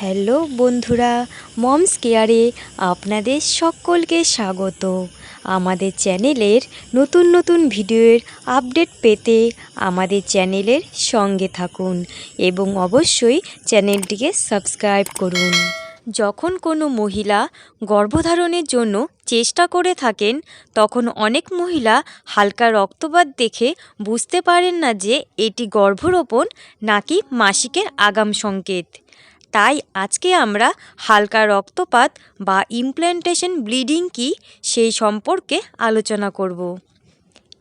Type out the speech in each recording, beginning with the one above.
Hello বন্ধুরা, moms কেয়ারে আপনাদের সকলকে স্বাগত। আমাদের চ্যানেলের নতুন নতুন ভিডিওর আপডেট পেতে আমাদের চ্যানেলের সঙ্গে থাকুন এবং অবশ্যই চ্যানেলটিকে সাবস্ক্রাইব করুন। যখন কোনো মহিলা গর্ভধারণের জন্য চেষ্টা করে থাকেন, তখন অনেক মহিলা হালকা রক্তপাত দেখে বুঝতে পারেন না যে এটি গর্ভরোপণ নাকি মাসিকের আগাম সংকেত। তাই আজকে আমরা হালকা রক্তপাত বা ইমপ্ল্যান্টেশন ব্লিডিং কি সেই সম্পর্কে আলোচনা করব।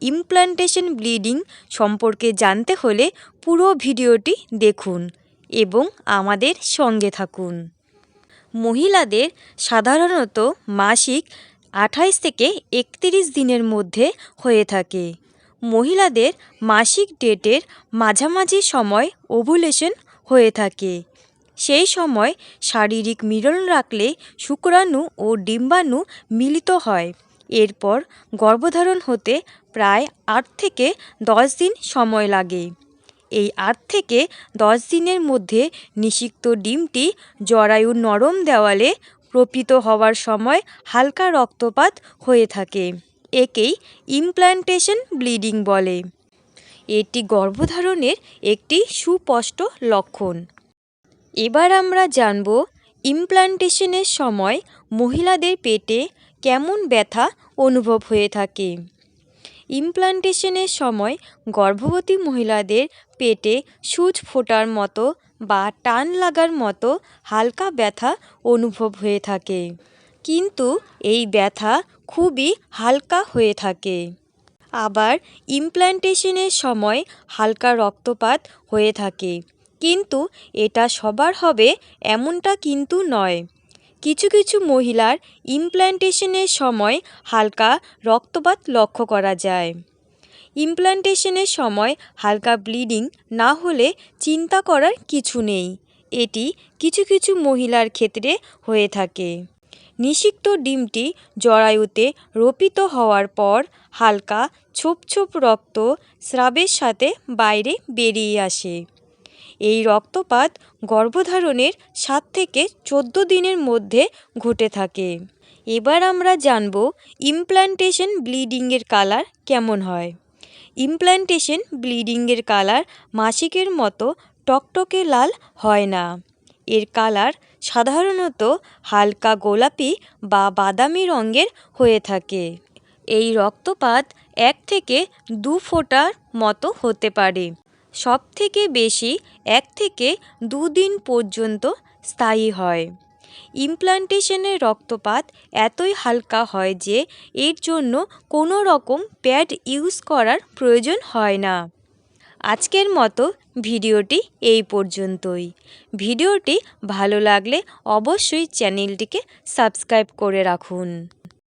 ইমপ্ল্যান্টেশন ব্লিডিং সম্পর্কে জানতে হলে পুরো ভিডিওটি দেখুন এবং আমাদের সঙ্গে থাকুন। মহিলাদের সাধারণত মাসিক আঠাইশ থেকে একত্রিশ দিনের মধ্যে হয়ে থাকে। মহিলাদের মাসিক ডেটের মাঝামাঝি সময় ওভুলেশন হয়ে থাকে। সেই সময় শারীরিক মিলন রাখলে শুক্রাণু ও ডিম্বাণু মিলিত হয়। এরপর গর্ভধারণ হতে প্রায় আট থেকে দশ দিন সময় লাগে। এই আট থেকে দশ দিনের মধ্যে নিষিক্ত ডিমটি জরায়ুর নরম দেওয়ালে প্রপিত হওয়ার সময় হালকা রক্তপাত হয়ে থাকে, একেই ইমপ্ল্যান্টেশন ব্লিডিং বলে। এটি গর্ভধারণের একটি সুস্পষ্ট লক্ষণ। এবার আমরা জানব ইমপ্ল্যান্টেশনের সময় মহিলাদের পেটে কেমন ব্যথা অনুভব হয়ে থাকে। ইমপ্ল্যান্টেশনের সময় গর্ভবতী মহিলাদের পেটে সূচ ফোটার মতো বা টান লাগার মতো হালকা ব্যথা অনুভব হয়ে থাকে। কিন্তু এই ব্যথা খুবই হালকা হয়ে থাকে। আবার ইমপ্ল্যান্টেশনের সময় হালকা রক্তপাত হয়ে থাকে। কিন্তু এটা সবার হবে এমনটা কিন্তু নয়। কিছু কিছু মহিলার ইমপ্ল্যান্টেশনের সময় হালকা রক্তপাত লক্ষ্য করা যায়। ইমপ্ল্যান্টেশনের সময় হালকা ব্লিডিং না হলে চিন্তা করার কিছু নেই। এটি কিছু কিছু মহিলার ক্ষেত্রে হয়ে থাকে। নিষিক্ত ডিমটি জরায়ুতে রোপিত হওয়ার পর হালকা ছোপ ছোপ রক্ত স্রাবের সাথে বাইরে বেরিয়ে আসে। এই রক্তপাত গর্ভধারণের সাত থেকে চোদ্দ দিনের মধ্যে ঘটে থাকে। এবার আমরা জানব ইমপ্ল্যান্টেশন ব্লিডিংয়ের কালার কেমন হয়। ইমপ্ল্যান্টেশন ব্লিডিংয়ের কালার মাসিকের মতো টকটকে লাল হয় না। এর কালার সাধারণত হালকা গোলাপি বা বাদামি রঙের হয়ে থাকে। এই রক্তপাত এক থেকে দু ফোঁটার মতো হতে পারে। সবথেকে বেশি এক থেকে দুদিন পর্যন্ত স্থায়ী হয়। ইমপ্ল্যান্টেশনের রক্তপাত এতই হালকা হয় যে এর জন্য কোনো রকম প্যাড ইউজ করার প্রয়োজন হয় না। আজকের মতো ভিডিওটি এই পর্যন্তই। ভিডিওটি ভালো লাগলে অবশ্যই চ্যানেলটিকে সাবস্ক্রাইব করে রাখুন।